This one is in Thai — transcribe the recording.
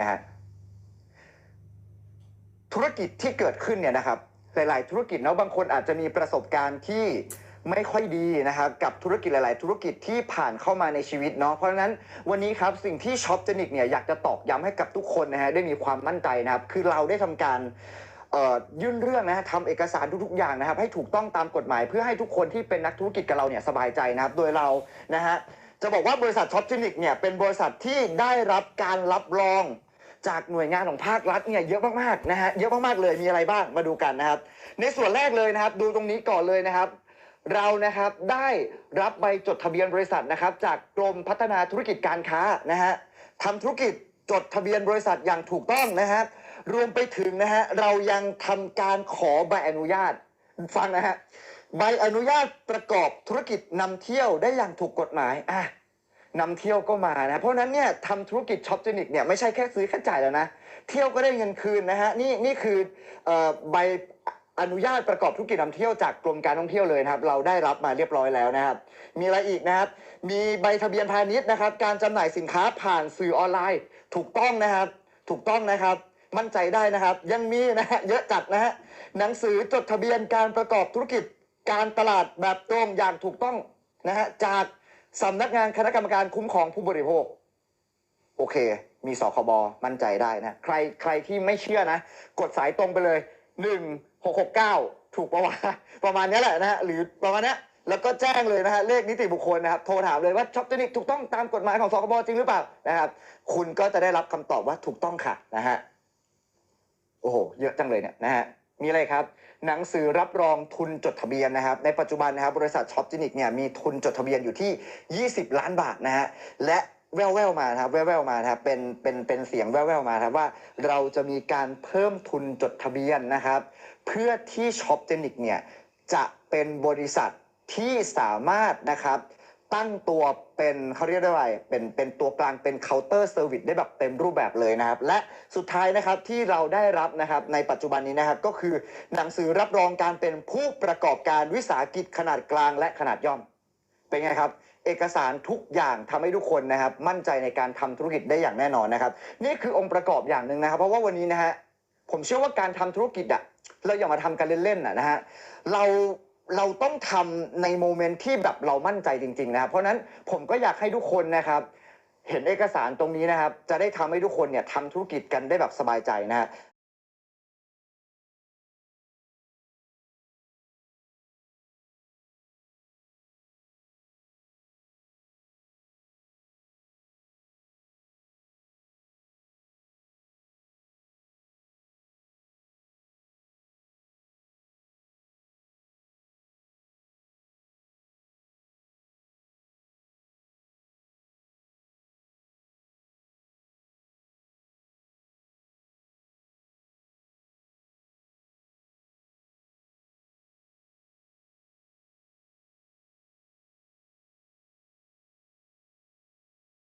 นะฮะธุรกิจที่เกิดขึ้นเนี่ยนะครับ หลาย ๆ ธุรกิจเนาะบางคนอาจจะมีประสบการณ์ที่ไม่ค่อยดีนะครับกับธุรกิจหลาย ๆ ธุรกิจที่ผ่านเข้ามาในชีวิตเนาะเพราะฉะนั้นวันนี้ครับสิ่งที่ช็อปเจนิกเนี่ยอยากจะตอกย้ำให้กับทุกคนนะฮะได้มีความมั่นใจนะครับคือเราได้ทำการยื่นเรื่องนะฮะทำเอกสารทุก ๆ อย่างนะครับ ให้ถูกต้องตามกฎหมาย เพื่อให้ทุกคนที่เป็นนักธุรกิจกับเราเนี่ยสบายใจนะครับ โดยเรานะฮะ จะบอกว่าบริษัทช็อปเจนิกเนี่ยเป็นบริษัทที่ได้รับการรับรองจากหน่วยงานของภาครัฐเนี่ยเยอะมากๆนะฮะเยอะมากๆเลยมีอะไรบ้างมาดูกันนะครับ ในส่วนแรกเลยนะครับ ดูตรงนี้ก่อนเลยนะครับ เรานะครับได้รับใบจดทะเบียนบริษัทนะครับ จากกรมพัฒนาธุรกิจการค้านะฮะทำธุรกิจจดทะเบียนบริษัทอย่างถูกต้องนะฮะรวมไปถึงนะฮะเรายังทำการขอใบอนุญาตฟังนะฮะ ใบอนุญาตประกอบธุรกิจนำเที่ยวได้อย่างถูกกฎหมายอะนำเที่ยวก็มานะ เพราะนั้นเนี่ยทำธุรกิจช็อปเจนิกเนี่ยไม่ใช่แค่ซื้อแค่จ่ายแล้วนะ เที่ยวก็ได้เงินคืนนะฮะ นี่นี่คือใบอนุญาตประกอบธุรกิจนำเที่ยวจากกรมการท่องเที่ยวเลยนะครับ เราได้รับมาเรียบร้อยแล้วนะครับ มีอะไรอีกนะครับ มีใบทะเบียนพาณิชย์นะครับ การจำหน่ายสินค้าผ่านสื่อออนไลน์ ถูกต้องนะครับ ถูกต้องนะครับ มั่นใจได้นะครับ ยังมีนะฮะเยอะจัดนะฮะหนังสือจดทะเบียนการประกอบธุรกิจ การตลาดแบบตรงอย่างถูกต้องนะฮะจากสำนักงานคณะกรรมการคุ้มครองผู้บริโภค โอเค มีสคบมั่นใจได้นะ ใครใครที่ไม่เชื่อนะ กดสายตรงไปเลยหนึ่งหกหกเก้าถูกประมาณประมาณนี้แหละนะฮะหรือประมาณนี้แล้วก็แจ้งเลยนะฮะเลขนิติบุคคลนะครับโทรถามเลยว่าช็อปเจนิกถูกต้องตามกฎหมายของสคบจริงหรือเปล่านะครับ คุณก็จะได้รับคำตอบว่าถูกต้องค่ะนะฮะโอ้โหเยอะจังเลยเนี่ยนะฮะ มีอะไรครับ หนังสือรับรองทุนจดทะเบียนนะครับ ในปัจจุบันนะครับบริษัทช็อปจินิกเนี่ยมีทุนจดทะเบียนอยู่ที่ 20 ล้านบาทนะฮะและแว่วๆมาครับแว่วๆมาครับเป็นเป็นเป็นเสียงแว่วๆมาครับว่าเราจะมีการเพิ่มทุนจดทะเบียนนะครับ เพื่อที่ช็อปเจนิกเนี่ยจะเป็นบริษัทที่สามารถนะครับ ตั้งตัวเป็นเขาเรียกได้ว่าไรเป็นเป็นตัวกลางเป็นเคาน์เตอร์เซอร์วิสได้แบบเต็มรูปแบบเลยนะครับ และสุดท้ายนะครับที่เราได้รับนะครับในปัจจุบันนี้นะครับก็คือหนังสือรับรองการเป็นผู้ประกอบการวิสาหกิจขนาดกลางและขนาดย่อม เป็นไงครับ เอกสารทุกอย่างทำให้ทุกคนนะครับ มั่นใจในการทำธุรกิจได้อย่างแน่นอนนะครับ นี่คือองค์ประกอบอย่างหนึ่งนะครับ เพราะว่าวันนี้นะฮะผมเชื่อว่าการทำธุรกิจอะเราอย่ามาทำกันเล่นๆอะนะฮะเรา เราต้องทำในโมเมนต์ที่แบบเรามั่นใจจริงๆนะครับเพราะนั้นผมก็อยากให้ทุกคนนะครับ เห็นเอกสารตรงนี้นะครับ จะได้ทำให้ทุกคนเนี่ยทำธุรกิจกันได้แบบสบายใจนะฮะ